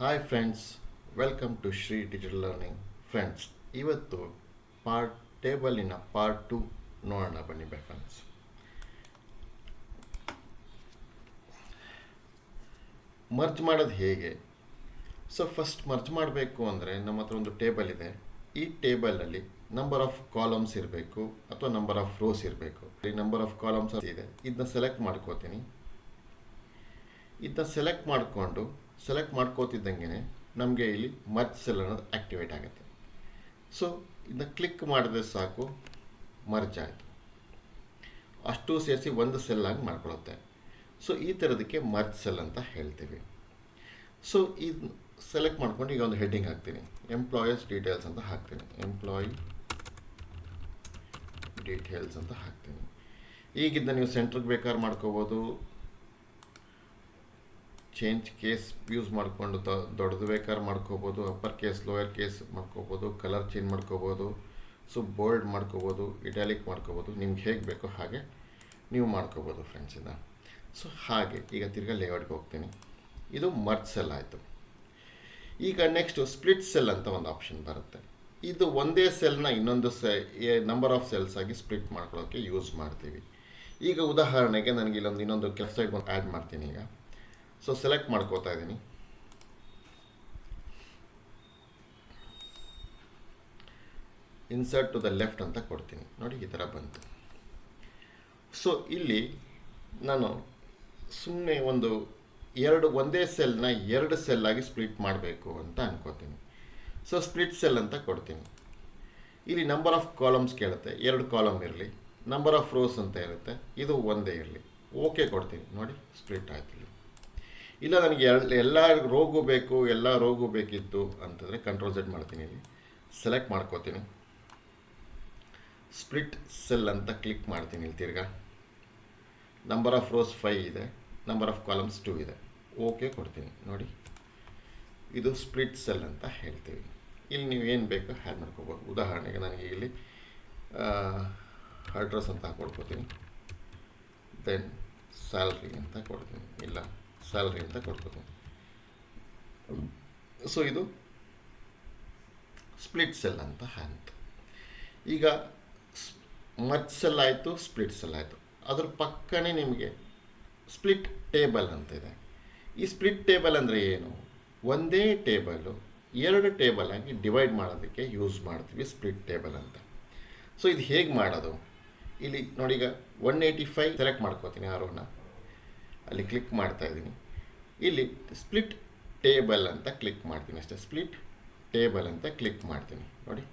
Hi friends welcome to Shri digital learning friends ಇವತ್ತು part ಟೇಬಲಿನ part two ನೋಡೋಣ ಬನ್ನಿ ಬೈ ಫ್ರೆಂಡ್ಸ್ ಮರ್ಜ್ ಮಾಡೋದು ಹೇಗೆ? ಸೊ ಫಸ್ಟ್ ಮರ್ಜ್ ಮಾಡಬೇಕು ಅಂದರೆ ನಮ್ಮ ಹತ್ರ ಒಂದು ಟೇಬಲ್ ಇದೆ. ಈ ಟೇಬಲಲ್ಲಿ ನಂಬರ್ ಆಫ್ ಕಾಲಮ್ಸ್ ಇರಬೇಕು ಅಥವಾ ನಂಬರ್ ಆಫ್ ರೋಸ್ ಇರಬೇಕು. ಈ ನಂಬರ್ ಆಫ್ ಕಾಲಮ್ಸ್ ಇದೆ. ಇದನ್ನ ಸೆಲೆಕ್ಟ್ ಮಾಡ್ಕೋತೀನಿ. ಇದನ್ನ ಸೆಲೆಕ್ಟ್ ಮಾಡಿಕೊಂಡು ಸೆಲೆಕ್ಟ್ ಮಾಡ್ಕೋತಿದ್ದಂಗೆ ನಮಗೆ ಇಲ್ಲಿ ಮರ್ಜ್ ಸೆಲ್ ಅನ್ನೋದು ಆ್ಯಕ್ಟಿವೇಟ್ ಆಗುತ್ತೆ. ಸೊ ಇದನ್ನ ಕ್ಲಿಕ್ ಮಾಡಿದ್ರೆ ಸಾಕು ಮರ್ಜ್ ಆಯಿತು. ಅಷ್ಟು ಸೇರಿಸಿ ಒಂದು ಸೆಲ್ ಆಗಿ ಮಾಡ್ಕೊಳ್ಳುತ್ತೆ ಸೊ ಈ ಥರದಕ್ಕೆ ಮರ್ಜ್ ಸೆಲ್ ಅಂತ ಹೇಳ್ತೀವಿ. ಸೊ ಇದು ಸೆಲೆಕ್ಟ್ ಮಾಡ್ಕೊಂಡು ಈಗ ಒಂದು ಹೆಡ್ಡಿಂಗ್ ಹಾಕ್ತೀನಿ. ಎಂಪ್ಲಾಯೀಸ್ ಡೀಟೇಲ್ಸ್ ಅಂತ ಹಾಕ್ತೀನಿ. ಎಂಪ್ಲಾಯಿ ಡೀಟೇಲ್ಸ್ ಅಂತ ಹಾಕ್ತೀನಿ. ಈಗಿದ್ದ ನೀವು ಸೆಂಟ್ರಿಗೆ ಬೇಕಾದ್ರೆ ಮಾಡ್ಕೋಬೋದು. ಚೇಂಜ್ ಕೇಸ್ ಯೂಸ್ ಮಾಡಿಕೊಂಡು ದೊಡ್ಡದು ಬೇಕಾದ್ರೆ ಮಾಡ್ಕೋಬೋದು ಅಪ್ಪರ್ ಕೇಸ್ ಲೋಯರ್ ಕೇಸ್ ಮಾಡ್ಕೋಬೋದು ಕಲರ್ ಚೇಂಜ್ ಮಾಡ್ಕೋಬೋದು ಸೊ ಬೋಲ್ಡ್ ಮಾಡ್ಕೋಬೋದು ಇಟಾಲಿಕ್ ಮಾಡ್ಕೋಬೋದು, ನಿಮ್ಗೆ ಹೇಗೆ ಬೇಕೋ ಹಾಗೆ ನೀವು ಮಾಡ್ಕೋಬೋದು ಫ್ರೆಂಡ್ಸ್ ಸೊ ಹಾಗೆ ಈಗ ತಿರ್ಗಾ ಲೇಔಟ್ಗೆ ಹೋಗ್ತೀನಿ. ಇದು ಮರ್ಜ್ ಸೆಲ್ ಆಯಿತು. ಈಗ ನೆಕ್ಸ್ಟು ಸ್ಪ್ಲಿಟ್ ಸೆಲ್ ಅಂತ ಒಂದು ಆಪ್ಷನ್ ಬರುತ್ತೆ. ಇದು ಒಂದೇ ಸೆಲ್ನ ಇನ್ನೊಂದು ಸೆ ನಂಬರ್ ಆಫ್ ಸೆಲ್ಸ್ ಆಗಿ ಸ್ಪ್ಲಿಟ್ ಮಾಡ್ಕೊಳ್ಳೋಕ್ಕೆ ಯೂಸ್ ಮಾಡ್ತೀವಿ. ಈಗ ಉದಾಹರಣೆಗೆ ನನಗೆ ಇಲ್ಲೊಂದು ಇನ್ನೊಂದು ಕೆಲಸ ಆ್ಯಡ್ ಮಾಡ್ತೀನಿ ಈಗ. ಸೊ ಸೆಲೆಕ್ಟ್ ಮಾಡ್ಕೋತಾ ಇದ್ದೀನಿ ಇನ್ಸರ್ಟ್ ಟು ದ ಲೆಫ್ಟ್ ಅಂತ ಕೊಡ್ತೀನಿ. ನೋಡಿ, ಈ ಥರ ಬಂತು. ಸೊ ಇಲ್ಲಿ ನಾನು ಸುಮ್ಮನೆ ಒಂದು ಎರಡು, ಒಂದೇ ಸೆಲ್ನ ಎರಡು ಸೆಲ್ಲಾಗಿ ಸ್ಪ್ಲಿಟ್ ಮಾಡಬೇಕು ಅಂತ ಅನ್ಕೋತೀನಿ. ಸೊ ಸ್ಪ್ಲಿಟ್ ಸೆಲ್ ಅಂತ ಕೊಡ್ತೀನಿ. ಇಲ್ಲಿ ನಂಬರ್ ಆಫ್ ಕಾಲಮ್ಸ್ ಕೇಳುತ್ತೆ. ಎರಡು ಕಾಲಮ್ ಇರಲಿ. ನಂಬರ್ ಆಫ್ ರೋಸ್ ಅಂತ ಇರುತ್ತೆ. ಇದು ಒಂದೇ ಇರಲಿ. ಓಕೆ ಕೊಡ್ತೀನಿ. ನೋಡಿ ಸ್ಪ್ಲಿಟ್ ಆಯ್ತು ಇಲ್ಲಿ ನನಗೆ ಎಲ್, ಎಲ್ಲ ರೋಗು ಬೇಕು, ಎಲ್ಲ ರೋಗು ಬೇಕಿತ್ತು ಅಂತಂದರೆ ಕಂಟ್ರೋಲ್ ಸೆಟ್ ಮಾಡ್ತೀನಿ ಇಲ್ಲಿ. ಸೆಲೆಕ್ಟ್ ಮಾಡ್ಕೋತೀನಿ. ಸ್ಪ್ಲಿಟ್ ಸೆಲ್ ಅಂತ ಕ್ಲಿಕ್ ಮಾಡ್ತೀನಿ ಇಲ್ಲಿ ತಿರ್ಗ. ನಂಬರ್ ಆಫ್ ರೋಸ್ ಫೈ ಇದೆ ನಂಬರ್ ಆಫ್ ಕಾಲಮ್ಸ್ ಟೂ ಇದೆ. ಓಕೆ ಕೊಡ್ತೀನಿ, ನೋಡಿ. ಇದು ಸ್ಪ್ಲಿಟ್ ಸೆಲ್ ಅಂತ ಹೇಳ್ತೀವಿ. ಇಲ್ಲಿ ನೀವು ಏನು ಬೇಕೋ ಹ್ಯಾಡ್ ಮಾಡ್ಕೋಬೋದು. ಉದಾಹರಣೆಗೆ ನನಗೆ ಇಲ್ಲಿ ಅಡ್ರೆಸ್ ಅಂತ ಕೊಡ್ಕೋತೀನಿ ದೆನ್ ಸ್ಯಾಲ್ರಿ ಅಂತ ಕೊಡ್ತೀನಿ, ಇಲ್ಲ. ಸ್ಯಾಲ್ರಿ ಅಂತ ಕೊಡ್ಕೋತೀನಿ ಸೊ ಇದು ಸ್ಪ್ಲಿಟ್ ಸೆಲ್ ಅಂತ ಅಂತ ಈಗ ಮಚ್ ಸೆಲ್ ಆಯಿತು ಸ್ಪ್ಲಿಟ್ ಸೆಲ್ ಆಯಿತು. ಅದ್ರ ಪಕ್ಕನೇ ನಿಮಗೆ ಸ್ಪ್ಲಿಟ್ ಟೇಬಲ್ ಅಂತ ಇದೆ. ಈ ಸ್ಪ್ಲಿಟ್ ಟೇಬಲ್ ಅಂದರೆ ಏನು? ಒಂದೇ ಟೇಬಲು ಎರಡು ಟೇಬಲ್ ಆಗಿ ಡಿವೈಡ್ ಮಾಡೋದಕ್ಕೆ ಯೂಸ್ ಮಾಡ್ತೀವಿ ಸ್ಪ್ಲಿಟ್ ಟೇಬಲ್ ಅಂತ. ಸೊ ಇದು ಹೇಗೆ ಮಾಡೋದು? ಇಲ್ಲಿ ನೋಡಿ ಈಗ ಒನ್ ಏಯ್ಟಿ ಫೈವ್ ಸೆಲೆಕ್ಟ್ ಮಾಡ್ಕೋತೀನಿ ಆರೋನ ಅಲ್ಲಿ ಕ್ಲಿಕ್ ಮಾಡ್ತಾ ಇದ್ದೀನಿ. ಇಲ್ಲಿ ಸ್ಪ್ಲಿಟ್ ಟೇಬಲ್ ಅಂತ ಕ್ಲಿಕ್ ಮಾಡ್ತೀನಿ ಅಷ್ಟೇ. ಸ್ಪ್ಲಿಟ್ ಟೇಬಲ್ ಅಂತ ಕ್ಲಿಕ್ ಮಾಡ್ತೀನಿ. ನೋಡಿ.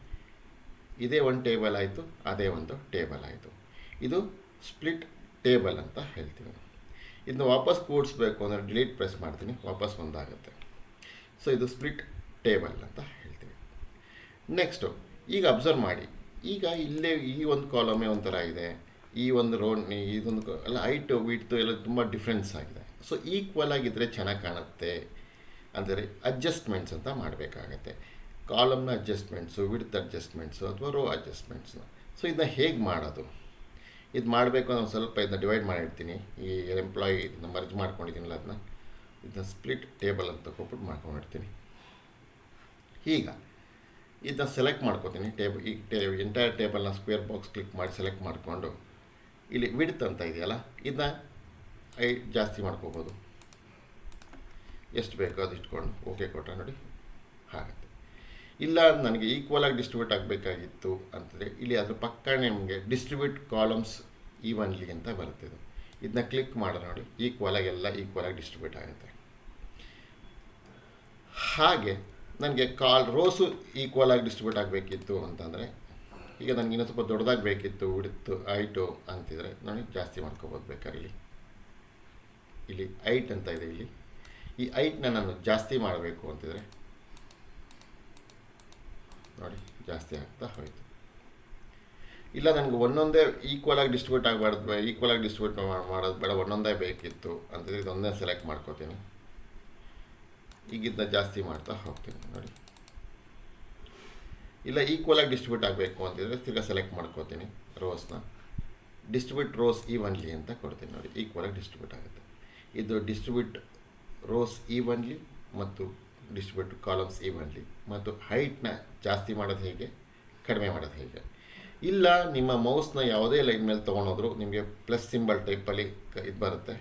ಇದೇ ಒಂದು ಟೇಬಲ್ ಆಯಿತು, ಅದೇ ಒಂದು ಟೇಬಲ್ ಆಯಿತು. ಇದು ಸ್ಪ್ಲಿಟ್ ಟೇಬಲ್ ಅಂತ ಹೇಳ್ತೀವಿ ಇದನ್ನ ವಾಪಸ್ ಕೂಡಿಸ್ಬೇಕು ಅಂದರೆ ಡಿಲೀಟ್ ಪ್ರೆಸ್ ಮಾಡ್ತೀನಿ, ವಾಪಸ್ ಒಂದಾಗುತ್ತೆ. ಸೊ ಇದು ಸ್ಪ್ಲಿಟ್ ಟೇಬಲ್ ಅಂತ ಹೇಳ್ತೀವಿ ನೆಕ್ಸ್ಟು ಈಗ ಅಬ್ಸರ್ವ್ ಮಾಡಿ. ಈಗ ಇಲ್ಲೇ ಈ ಒಂದು ಕಾಲಮೇ ಒಂಥರ ಇದೆ. ಈ ಒಂದು ರೋಡ್ ಇದೊಂದು ಎಲ್ಲ ಹೈಟು ವಿಡ್ತು ಎಲ್ಲ ತುಂಬ ಡಿಫ್ರೆನ್ಸ್ ಆಗಿದೆ. ಸೊ ಈಕ್ವಲ್ ಆಗಿದ್ದರೆ ಚೆನ್ನಾಗಿ ಕಾಣುತ್ತೆ. ಅಂದರೆ ಅಡ್ಜಸ್ಟ್ಮೆಂಟ್ಸ್ ಅಂತ ಮಾಡಬೇಕಾಗತ್ತೆ. ಕಾಲಮ್ನ ಅಡ್ಜಸ್ಟ್ಮೆಂಟ್ಸು ವಿಡ್ತ್ ಅಡ್ಜಸ್ಟ್ಮೆಂಟ್ಸು ಅಥವಾ ರೋ ಅಡ್ಜಸ್ಟ್ಮೆಂಟ್ಸ್ನ ಸೊ ಇದನ್ನ ಹೇಗೆ ಮಾಡೋದು? ಇದು ಮಾಡಬೇಕು ನಾನು ಸ್ವಲ್ಪ ಇದನ್ನ ಡಿವೈಡ್ ಮಾಡಿರ್ತೀನಿ. ಈ ಎಂಪ್ಲಾಯಿ ಇದನ್ನ ಮರ್ಜ್ ಮಾಡ್ಕೊಂಡಿದ್ದೀನಲ್ಲ ಅದನ್ನ ಇದನ್ನ ಸ್ಪ್ಲಿಟ್ ಟೇಬಲ್ ಅಂತ ಕೊಟ್ಬಿಟ್ಟು ಮಾಡ್ಕೊಂಡಿರ್ತೀನಿ. ಈಗ ಇದನ್ನ ಸೆಲೆಕ್ಟ್ ಮಾಡ್ಕೋತೀನಿ. ಟೇಬಲ್ ಈ ಟೇ ಎಂಟೈರ್ ಟೇಬಲ್ನ ಸ್ಕ್ವೇರ್ ಬಾಕ್ಸ್ ಕ್ಲಿಕ್ ಮಾಡಿ ಸೆಲೆಕ್ಟ್ ಮಾಡಿಕೊಂಡು ಇಲ್ಲಿ ವಿಡ್ತ್ ಅಂತ ಇದೆಯಲ್ಲ, ಇದನ್ನ ಐ ಜಾಸ್ತಿ ಮಾಡ್ಕೋಬೋದು. ಎಷ್ಟು ಬೇಕೋ ಅದು ಇಟ್ಕೊಂಡು ಓಕೆ ಕೊಟ್ಟರೆ ನೋಡಿ, ಹಾಗತ್ತೆ. ಇಲ್ಲ ನನಗೆ ಈಕ್ವಲಾಗಿ ಡಿಸ್ಟ್ರಿಬ್ಯೂಟ್ ಆಗಬೇಕಾಗಿತ್ತು ಅಂತಂದರೆ, ಇಲ್ಲಿ ಅದ್ರ ಪಕ್ಕ ನಿಮಗೆ ಡಿಸ್ಟ್ರಿಬ್ಯೂಟ್ ಕಾಲಮ್ಸ್ ಈವನ್ಲಿ ಅಂತ ಬರುತ್ತೆ ಇದು. ಇದನ್ನ ಕ್ಲಿಕ್ ಮಾಡಿ ನೋಡಿ ಈಕ್ವಲಾಗಿ ಎಲ್ಲ ಈಕ್ವಲಾಗಿ ಡಿಸ್ಟ್ರಿಬ್ಯೂಟ್ ಆಗುತ್ತೆ. ಹಾಗೆ, ನನಗೆ ಕಾಲ್ ರೋಸು ಈಕ್ವಲಾಗಿ ಡಿಸ್ಟ್ರಿಬ್ಯೂಟ್ ಆಗಬೇಕಿತ್ತು ಅಂತಂದರೆ ಈಗ ನನಗೆ ಇನ್ನೂ ಸ್ವಲ್ಪ ದೊಡ್ಡದಾಗಿ ಬೇಕಿತ್ತು, ಉಡಿತ್ತು, ಐಟು ಅಂತಿದ್ರೆ ನಾನು ಜಾಸ್ತಿ ಮಾಡ್ಕೋಬೋದು ಬೇಕಾದ್ರೆ ಇಲ್ಲಿ. ಇಲ್ಲಿ ಐಟ್ ಅಂತ ಇದೆ ಇಲ್ಲಿ. ಈ ಐಟ್ನ ನಾನು ಜಾಸ್ತಿ ಮಾಡಬೇಕು ಅಂತಿದ್ರೆ ನೋಡಿ, ಜಾಸ್ತಿ ಆಗ್ತಾ ಹೋಯಿತು. ಇಲ್ಲ, ನನಗೆ ಒಂದೊಂದೇ ಈಕ್ವಲ್ ಆಗಿ ಡಿಸ್ಟ್ರಿಬ್ಯೂಟ್ ಆಗಬಾರ್ದು ಈಕ್ವಲ್ ಆಗಿ ಡಿಸ್ಟ್ರಿಬ್ಯೂಟ್ ಮಾಡೋದು ಬೇಡ, ಒಂದೊಂದೇ ಬೇಕಿತ್ತು ಅಂತಿದ್ರೆ ಇದೊಂದೇ ಸೆಲೆಕ್ಟ್ ಮಾಡ್ಕೋತೀನಿ. ಈಗ ಇದನ್ನ ಜಾಸ್ತಿ ಮಾಡ್ತಾ ಹೋಗ್ತೀನಿ, ನೋಡಿ. ಇಲ್ಲ ಈಕ್ವಲಾಗಿ ಡಿಸ್ಟ್ರಿಬ್ಯೂಟ್ ಆಗಬೇಕು ಅಂತಿದ್ರೆ ತಿರ್ಗಾ ಸೆಲೆಕ್ಟ್ ಮಾಡ್ಕೋತೀನಿ ರೋಸ್ನ ಡಿಸ್ಟ್ರಿಬ್ಯೂಟ್ ರೋಸ್ ಈವನ್ಲಿ ಅಂತ ಕೊಡ್ತೀನಿ ನೋಡಿ ಈಕ್ವಲಾಗಿ ಡಿಸ್ಟ್ರಿಬ್ಯೂಟ್ ಆಗುತ್ತೆ. ಇದು ಡಿಸ್ಟ್ರಿಬ್ಯೂಟ್ ರೋಸ್ ಈವನ್ಲಿ ಮತ್ತು ಡಿಸ್ಟ್ರಿಬ್ಯೂಟ್ ಕಾಲಮ್ಸ್ ಈವನ್ಲಿ ಮತ್ತು ಹೈಟ್ನ ಜಾಸ್ತಿ ಮಾಡೋದು ಹೇಗೆ, ಕಡಿಮೆ ಮಾಡೋದು ಹೇಗೆ. ಇಲ್ಲ, ನಿಮ್ಮ ಮೌಸ್ನ ಯಾವುದೇ ಲೈನ್ ಮೇಲೆ ತೊಗೊಂಡೋದ್ರು ನಿಮಗೆ ಪ್ಲಸ್ ಸಿಂಬಲ್ ಟೈಪಲ್ಲಿ ಇದು ಬರುತ್ತೆ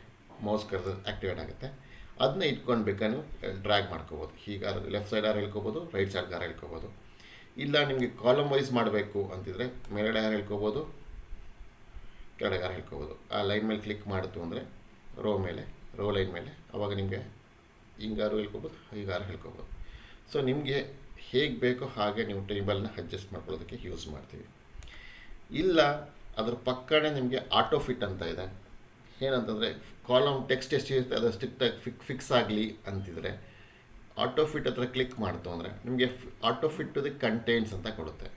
ಮೌಸ್ ಕರೆದು ಆ್ಯಕ್ಟಿವೇಟ್ ಆಗುತ್ತೆ. ಅದನ್ನ ಇಟ್ಕೊಂಡು ಬೇಕಾದ್ರೆ ನೀವು ಡ್ರ್ಯಾಗ್ ಮಾಡ್ಕೋಬೋದು. ಹೀಗಾದ್ರೆ ಲೆಫ್ಟ್ ಸೈಡ್ ಆರು ಹೇಳ್ಕೊಬೋದು ರೈಟ್ ಸೈಡ್ ಆರು ಹೇಳ್ಕೊಬೋದು. ಇಲ್ಲ, ನಿಮಗೆ ಕಾಲಮ್ ವೈಸ್ ಮಾಡಬೇಕು ಅಂತಿದ್ರೆ, ಮೇಲ್ಗಡೆ ಯಾರು ಹೇಳ್ಕೋಬೋದು? ಕೆಳಗೆ ಯಾರು ಹೇಳ್ಕೋಬೋದು? ಆ ಲೈನ್ ಮೇಲೆ ಕ್ಲಿಕ್ ಮಾಡಿತು ಅಂದರೆ ರೋ ಮೇಲೆ ರೋ ಲೈನ್ ಮೇಲೆ. ಅವಾಗ ನಿಮಗೆ ಹಿಂಗಾರು ಹೇಳ್ಕೋಬೋದು, ಹೀಗಾರು ಹೇಳ್ಕೋಬೋದು. ಸೊ ನಿಮಗೆ ಹೇಗೆ ಬೇಕೋ ಹಾಗೆ ನೀವು ಟೇಬಲ್ನ ಅಡ್ಜಸ್ಟ್ ಮಾಡ್ಕೊಳ್ಳೋದಕ್ಕೆ ಯೂಸ್ ಮಾಡ್ತೀವಿ. ಇಲ್ಲ, ಅದ್ರ ಪಕ್ಕನೇ ನಿಮಗೆ ಆಟೋ ಫಿಟ್ ಅಂತ ಇದೆ. ಏನಂತಂದರೆ ಕಾಲಮ್ ಟೆಕ್ಸ್ಟ್ ಎಷ್ಟಿರುತ್ತೆ ಅದು ಸ್ಟ್ರಿಕ್ಟಾಗಿ ಫಿಕ್ ಫಿಕ್ಸ್ ಆಗಲಿ ಅಂತಿದ್ರೆ ಆಟೋ ಫಿಟ್ ಹತ್ರ ಕ್ಲಿಕ್ ಮಾಡ್ತು ಅಂದರೆ ನಿಮಗೆ auto fit to the contents ಅಂತ ಕೊಡುತ್ತೆ.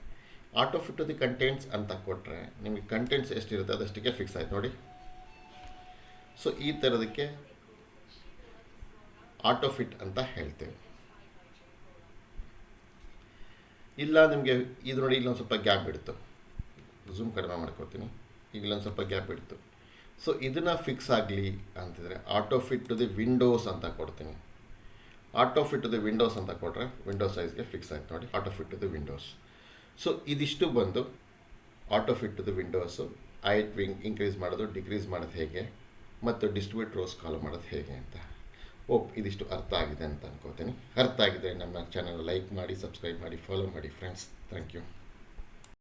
Auto fit to the contents ಅಂತ ಕೊಟ್ಟರೆ ನಿಮಗೆ ಕಂಟೆಂಟ್ಸ್ ಎಷ್ಟಿರುತ್ತೆ ಅದಷ್ಟಕ್ಕೆ ಫಿಕ್ಸ್ ಆಯ್ತು ನೋಡಿ. ಸೊ ಈ ಥರದಕ್ಕೆ ಆಟೋ ಫಿಟ್ ಅಂತ ಹೇಳ್ತೇವೆ. ಇಲ್ಲ ನಿಮಗೆ ಇದು ನೋಡಿ ಇಲ್ಲೊಂದು ಸ್ವಲ್ಪ ಗ್ಯಾಪ್ ಬಿಡ್ತು. ಝೂಮ್ ಕಡಿಮೆ ಮಾಡ್ಕೊತೀನಿ. ಈಗ ಇಲ್ಲೊಂದು ಸ್ವಲ್ಪ ಗ್ಯಾಪ್ ಬಿಡ್ತು. ಸೊ ಇದನ್ನು ಫಿಕ್ಸ್ ಆಗಲಿ ಅಂತಿದ್ರೆ auto fit to the windows ಅಂತ ಕೊಡ್ತೀನಿ. Auto fit to the windows ಅಂತ ಕೊಟ್ಟರೆ ವಿಂಡೋ ಸೈಜ್ಗೆ ಫಿಕ್ಸ್ ಆಯ್ತು ನೋಡಿ. Auto fit to the windows so ಇದಿಷ್ಟು ಬಂದು auto fit to the windows height wing increase ಮಾಡೋದು ಡಿಕ್ರೀಸ್ ಮಾಡೋದು ಹೇಗೆ? ಮತ್ತು ಡಿಸ್ಟ್ರಿಬ್ಯೂಟ್ ರೋಸ್ ಕಾಲ್ ಮಾಡೋದು ಹೇಗೆ ಅಂತ. ಓಪ್ ಇದಿಷ್ಟು ಅರ್ಥ ಆಗಿದೆ ಅಂತ ಅನ್ಕೋತೀನಿ. ಅರ್ಥ ಆಗಿದ್ರೆ ನಮ್ಮ ಚಾನಲ್ ಲೈಕ್ ಮಾಡಿ ಸಬ್ಸ್ಕ್ರೈಬ್ ಮಾಡಿ ಫಾಲೋ ಮಾಡಿ ಫ್ರೆಂಡ್ಸ್ ಥ್ಯಾಂಕ್ ಯು